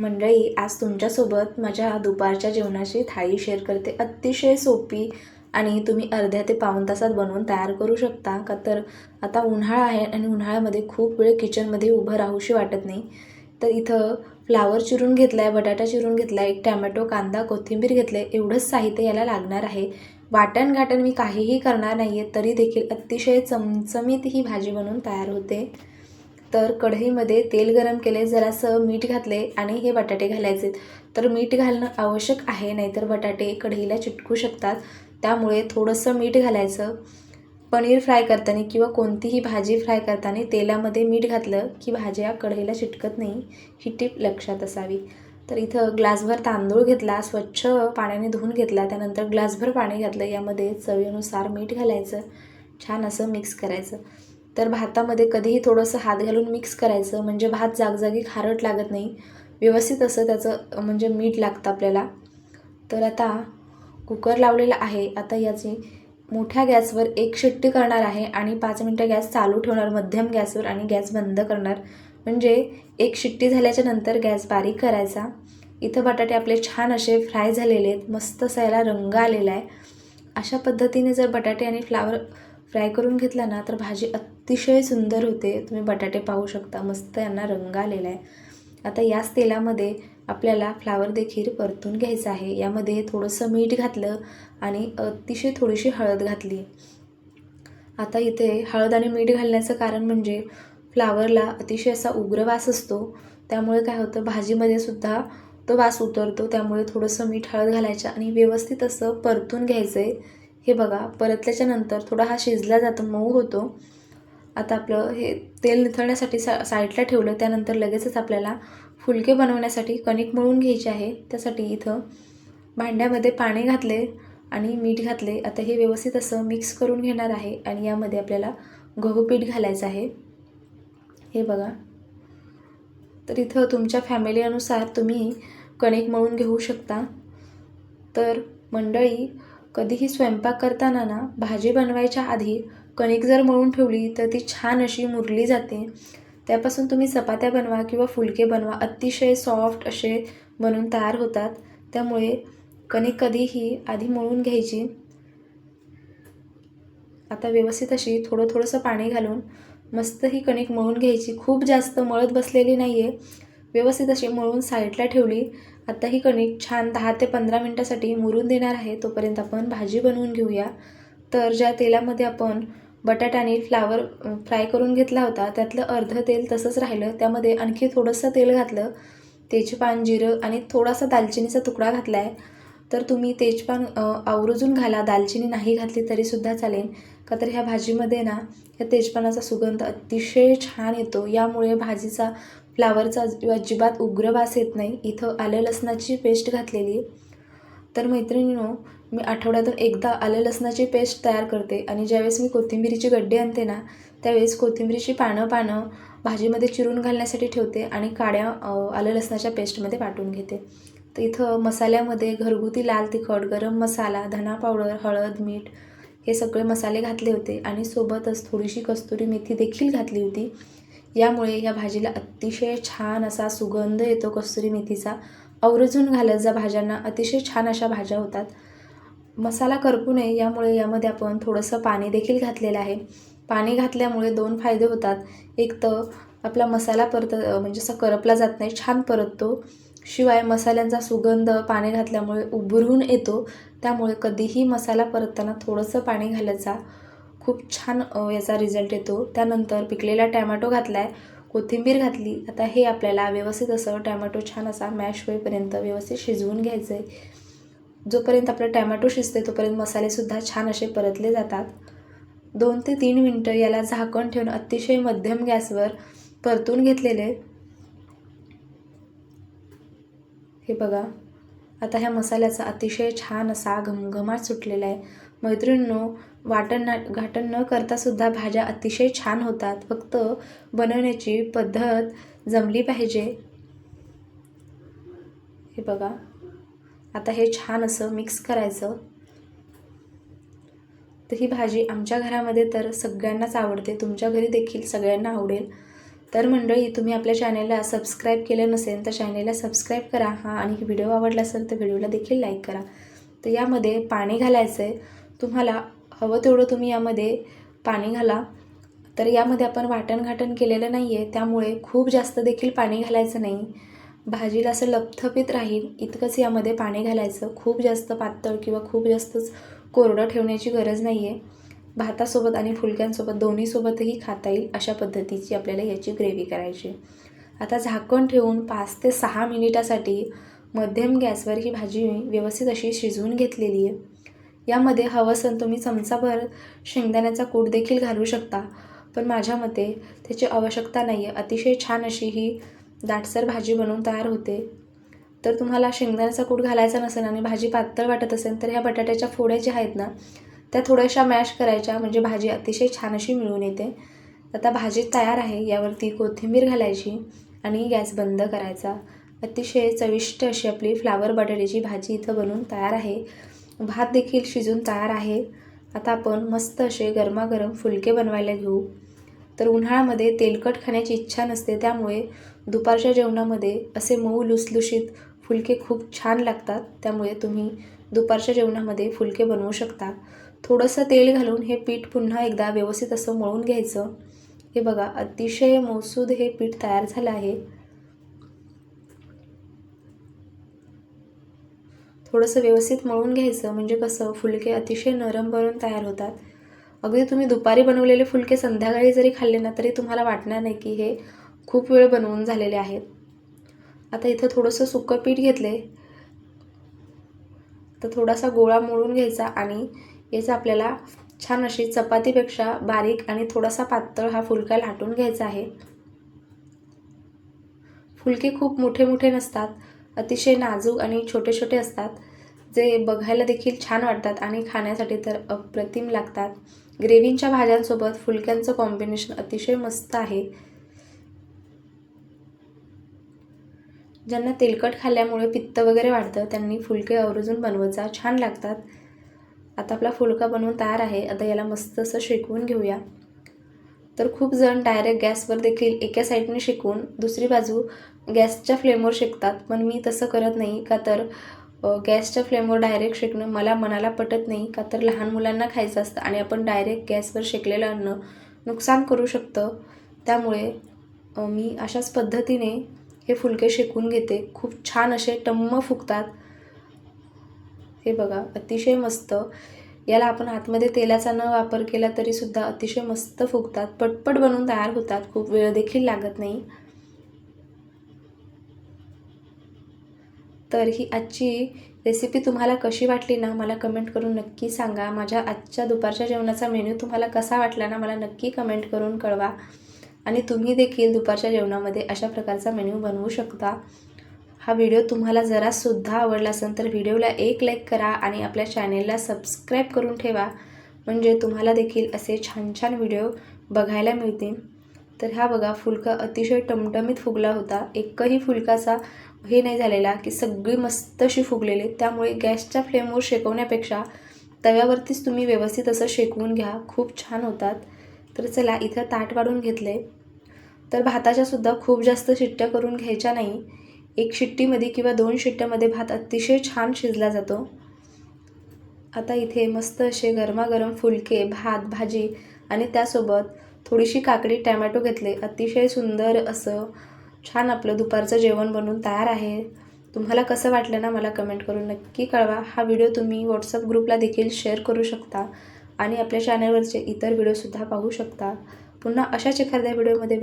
मंडळी आज तुमच्यासोबत माझ्या दुपारच्या जेवणाची थाळी शेअर करते. अतिशय सोपी आणि तुम्ही अर्ध्या ते पाऊण तासात बनवून तयार करू शकता. का तर आता उन्हाळा आहे आणि उन्हाळ्यामध्ये खूप वेळ किचनमध्ये उभं राहूशी वाटत नाही. तर इथं फ्लावर चिरून घेतला आहे बटाटा चिरून घेतला आहे एक टॅमॅटो कांदा कोथिंबीर घेतलं आहे एवढंच साहित्य याला लागणार आहे. वाटण घाटण मी काहीही करणार नाही आहे तरी देखील अतिशय चमचमीत ही भाजी बनवून तयार होते. तर कढईमध्ये तेल गरम केले जरासं मीठ घातले आणि हे बटाटे घालायचे. तर मीठ घालणं आवश्यक आहे नाहीतर बटाटे कढईला चिटकू शकतात. त्यामुळे थोडंसं मीठ घालायचं. पनीर फ्राय करताना किंवा कोणतीही भाजी फ्राय करताना तेलामध्ये मीठ घातलं की भाज्या कढईला चिटकत नाही ही टीप लक्षात असावी. तर इथं ग्लासभर तांदूळ घेतला स्वच्छ पाण्याने धुवून घेतला त्यानंतर ग्लासभर पाणी घातलं यामध्ये चवीनुसार मीठ घालायचं. छान असं मिक्स करायचं. तर भातामध्ये कधीही थोडंसं हात घालून मिक्स करायचं. म्हणजे भात जागजागी खारट लागत नाही. व्यवस्थित असं त्याचं म्हणजे मीठ लागतं आपल्याला. तर आता कुकर लावलेला आहे. आता याची मोठ्या गॅसवर एक शिट्टी करणार आहे आणि पाच मिनटं गॅस चालू ठेवणार मध्यम गॅसवर आणि गॅस बंद करणार. म्हणजे एक शिट्टी झाल्याच्यानंतर गॅस बारीक करायचा. इथं बटाटे आपले छान असे फ्राय झालेले आहेत. मस्त असा याला रंग आलेला आहे. अशा पद्धतीने जर बटाटे आणि फ्लावर फ्राय करून घेतला ना तर भाजी अतिशय सुंदर होते. तुम्ही बटाटे पाहू शकता. मस्त यांना रंग आलेला आहे. आता याच तेलामध्ये आपल्याला फ्लावर देखील परतून घ्यायचं आहे. यामध्ये थोडंसं मीठ घातलं आणि अतिशय थोडीशी हळद घातली. आता इथे हळद आणि मीठ घालण्याचं कारण म्हणजे फ्लावरला अतिशय असा उग्र वास असतो. त्यामुळे काय होतं? भाजीमध्ये सुद्धा तो वास उतरतो. त्यामुळे थोडंसं मीठ हळद घालायचं आणि व्यवस्थित असं परतून घ्यायचं आहे हे बघा परतल्याच्या नंतर थोडा हा शिजला जातो मऊ होतो. आता आपलं हे तेल निथळण्यासाठी सा साईडला ठेवलं त्यानंतर लगेचच आपल्याला फुलके बनवण्यासाठी कणिक मळून घ्यायची आहे. त्यासाठी इथं भांड्यामध्ये पाणी घातले आणि मीठ घातले. आता हे व्यवस्थित असं मिक्स करून घेणार आहे आणि यामध्ये आपल्याला गहू पीठ घालायचं आहे. हे बघा. तर इथं तुमच्या फॅमिलीनुसार तुम्ही कणिक मळून घेऊ शकता. तर मंडळी कधीही स्वयंपाक करताना ना भाजी बनवायच्या आधी कणिक जर मळून ठेवली तर ती छान अशी मुरली जाते. त्यापासून तुम्ही चपात्या बनवा किंवा फुलके बनवा. अतिशय सॉफ्ट असे बनून तयार होतात. त्यामुळे कणिक कधीही आधी मळून घ्यायची. आता व्यवस्थित अशी थोडं थोडंसं पाणी घालून मस्त ही कणिक मळून घ्यायची. खूप जास्त मळत बसलेली नाही आहे व्यवस्थित अशी मळून साईडला ठेवली. आता ही कणिक छान दहा ते पंधरा मिनटासाठी मुरून देणार आहे. तोपर्यंत आपण भाजी बनवून घेऊया. तर ज्या तेलामध्ये आपण बटाटा आणि फ्लावर फ्राय करून घेतला होता. त्यातलं अर्धं तेल तसंच राहिलं. त्यामध्ये आणखी थोडंसं तेल घातलं. तेजपान जिरं आणि थोडासा दालचिनीचा तुकडा घातला आहे तर तुम्ही तेजपान आवर्जून घाला. दालचिनी नाही घातली तरीसुद्धा चालेल. का तर ह्या भाजीमध्ये ना ह्या तेजपानाचा सुगंध अतिशय छान येतो. यामुळे भाजीचा फ्लावरचा अजिबात उग्र वास येत नाही. इथं आलं लसणाची पेस्ट घातलेली. तर मैत्रिणीनो मी आठवड्यातून एकदा आलं लसणाची पेस्ट तयार करते आणि ज्यावेळेस मी कोथिंबिरीचे गड्डी आणते ना त्यावेळेस कोथिंबिरीची पानं पानं भाजीमध्ये चिरून घालण्यासाठी ठेवते आणि काड्या आलं लसणाच्या पेस्टमध्ये वाटून घेते. तर इथं मसाल्यामध्ये घरगुती लाल तिखट गरम मसाला धना पावडर हळद मीठ हे सगळे मसाले घातले होते आणि सोबतच थोडीशी कस्तुरी मेथी देखील घातली होती. यामुळे या भाजीला अतिशय छान असा सुगंध येतो कस्तुरी मेथीचा. आवर्जून घालत जा भाज्यांना अतिशय छान अशा भाज्या होतात. मसाला करपू नये यामुळे यामध्ये आपण थोडंसं पाणी देखील घातलेलं आहे. पाणी घातल्यामुळे दोन फायदे होतात. एक तर आपला मसाला परत म्हणजे असा करपला जात नाही छान परततो. शिवाय मसाल्यांचा सुगंध पाणी घातल्यामुळे उभरून येतो. त्यामुळे कधीही मसाला परतताना थोडंसं पाणी घालायचा खूप छान याचा रिझल्ट येतो. त्यानंतर पिकलेला टॅमॅटो घातला आहे कोथिंबीर घातली. आता हे आपल्याला व्यवस्थित असं टॅमॅटो छान असा मॅश होईपर्यंत व्यवस्थित शिजवून घ्यायचं आहे जोपर्यंत आपलं टॅमॅटो शिजते तोपर्यंत मसालेसुद्धा छान असे परतले जातात. दोन ते तीन मिनटं याला झाकण ठेवून अतिशय मध्यम गॅसवर परतून घेतलेले. हे बघा आता ह्या मसाल्याचा अतिशय छान असा घमघमाट सुटलेला आहे. मैत्रिणींनो वाटण ना घाटण न करतासुद्धा भाज्या अतिशय छान होतात. फक्त बनवण्याची पद्धत जमली पाहिजे. हे बघा. आता हे छान असं मिक्स करायचं. तर ही भाजी आमच्या घरामध्ये तर सगळ्यांनाच आवडते. तुमच्या घरी देखील सगळ्यांना आवडेल. तर मंडळी तुम्ही आपल्या चॅनेलला सबस्क्राईब केलं नसेल तर चॅनेलला सबस्क्राईब करा. हा आणि व्हिडिओ आवडला असेल तर व्हिडिओला देखील लाईक करा. तर यामध्ये पाणी घालायचं आहे तुम्हाला हवं तेवढं तुम्ही यामध्ये पाणी घाला. तर यामध्ये आपण वाटण घाटण केलेलं नाही आहे त्यामुळे खूप जास्त देखील पाणी घालायचं नाही. भाजीला असं लपथपीत राहील इतकंच यामध्ये पाणी घालायचं. खूप जास्त पातळ किंवा खूप जास्तच कोरडं ठेवण्याची गरज नाही आहे भातासोबत आणि फुलक्यांसोबत दोन्हीसोबतही खाता येईल अशा पद्धतीची आपल्याला याची ग्रेव्ही करायची आता झाकण ठेवून पाच ते सहा मिनिटासाठी मध्यम गॅसवर ही भाजी मी व्यवस्थित अशी शिजवून घेतलेली आहे. यामध्ये हवंसन तुम्ही चमचाभर शेंगदाण्याचा कूट देखील घालू शकता पण माझ्या मते त्याची आवश्यकता नाही आहे अतिशय छान अशी ही दाटसर भाजी बनवून तयार होते. तर तुम्हाला शेंगदाण्याचा कूट घालायचा नसेल आणि भाजी पातळ वाटत असेल तर ह्या बटाट्याच्या फोड्या ज्या आहेत ना त्या थोड्याशा मॅश करायच्या म्हणजे भाजी अतिशय छान अशी मिळून येते. आता भाजी तयार आहे यावरती कोथिंबीर घालायची आणि गॅस बंद करायचा. अतिशय चविष्ट अशी आपली फ्लावर बटाट्याची भाजी इथं बनवून तयार आहे. भात देखील शिजून तयार आहे. आता आपण मस्त असे गरमागरम फुलके बनवायला घेऊ. तर उन्हाळ्यामध्ये तेलकट खाण्याची इच्छा नसते त्यामुळे दुपारच्या जेवणामध्ये असे मऊ लुसलुशीत फुलके खूप छान लागतात त्यामुळे तुम्ही दुपारच्या जेवणामध्ये फुलके बनवू शकता. थोडंसं तेल घालून हे पीठ पुन्हा एकदा व्यवस्थित असं मळून घ्यायचं. हे बघा अतिशय मौसूद हे पीठ तयार झालं आहे. थोडंसं व्यवस्थित मळून घ्यायचं म्हणजे कसं फुलके अतिशय नरम बनून तयार होतात. अगदी तुम्ही दुपारी बनवलेले फुलके संध्याकाळी जरी खाल्ले ना तरी तुम्हाला वाटणार नाही की हे खूप वेळ बनवून झालेले आहेत. आता इथं थोडंसं सुकं पीठ घेतले तर थोडासा गोळा मोडून घ्यायचा आणि याचा आपल्याला छान अशी चपातीपेक्षा बारीक आणि थोडासा पातळ हा फुलका लाटून घ्यायचा आहे. फुलके खूप मोठे मोठे नसतात अतिशय नाजूक आणि छोटे छोटे असतात जे बघायला देखील छान वाटतात आणि खाण्यासाठी तर अप्रतिम लागतात. ग्रेव्हींच्या भाज्यांसोबत फुलक्यांचं कॉम्बिनेशन अतिशय मस्त आहे. ज्यांना तेलकट खाल्ल्यामुळे पित्त वगैरे वाढतं त्यांनी फुलके आवर्जून बनवत जा. छान लागतात. आता आपला फुलका बनवून तयार आहे. आता याला मस्त असं शेकवून घेऊया. तर खूप जण डायरेक्ट गॅसवर देखील एका साईडने शेकून दुसरी बाजू गॅसच्या फ्लेमवर शेकतात. पण मी तसं करत नाही का तर गॅसच्या फ्लेमवर डायरेक्ट शेकणं मला मनाला पटत नाही का तर लहान मुलांना खायचं असतं आणि आपण डायरेक्ट गॅसवर शेकलेलं अन्न नुकसान करू शकतं. त्यामुळे मी अशाच पद्धतीने हे फुलके शेकून घेते. खूप छान असे टम्म फुगतात. हे बघा अतिशय मस्त. याला आपण आतमध्ये तेलाचा न वापर केला तरीसुद्धा अतिशय मस्त फुगतात. पटपट बनवून तयार होतात. खूप वेळ देखील लागत नाही. तर ही आजची रेसिपी तुम्हाला कशी वाटली ना मला कमेंट करून नक्की सांगा. माझ्या आजच्या दुपारच्या जेवणाचा मेन्यू तुम्हाला कसा वाटला ना मला नक्की कमेंट करून कळवा. आणि तुम्ही देखील दुपारच्या जेवणामध्ये अशा प्रकारचा मेन्यू बनवू शकता. हा व्हिडिओ तुम्हाला जरासुद्धा आवडला असेल तर व्हिडिओला एक लाईक करा आणि आपल्या चॅनेलला सबस्क्राईब करून ठेवा. म्हणजे तुम्हाला देखील असे छान छान व्हिडिओ बघायला मिळतील. तर हा बघा फुलका अतिशय टमटमीत फुगला होता. एकही फुलकाचा हे नाही झालेला की सगळी मस्त अशी फुगलेली. त्यामुळे गॅसच्या फ्लेमवर शेकवण्यापेक्षा तव्यावरतीच तुम्ही व्यवस्थित असं शेकवून घ्या. खूप छान होतात. तर चला इथं ताट वाढून घेतले तर भाताच्यासुद्धा खूप जास्त शिट्ट्या करून घ्यायच्या नाही. एक शिट्टीमध्ये किंवा दोन शिट्ट्यामध्ये भात अतिशय छान शिजला जातो. आता इथे मस्त असे गरमागरम फुलके भात भाजी आणि त्यासोबत थोडीशी काकडी टॅमॅटो घेतले. अतिशय सुंदर असं छान आपलं दुपारचं जेवण बनवून तयार आहे. तुम्हाला कसं वाटलं ना मला कमेंट करून नक्की कळवा. हा व्हिडिओ तुम्ही व्हॉट्सअप ग्रुपला देखील शेअर करू शकता आणि आपल्या चॅनलवरचे इतर व्हिडिओसुद्धा पाहू शकता. पुन्हा अशाच एखाद्या व्हिडिओमध्ये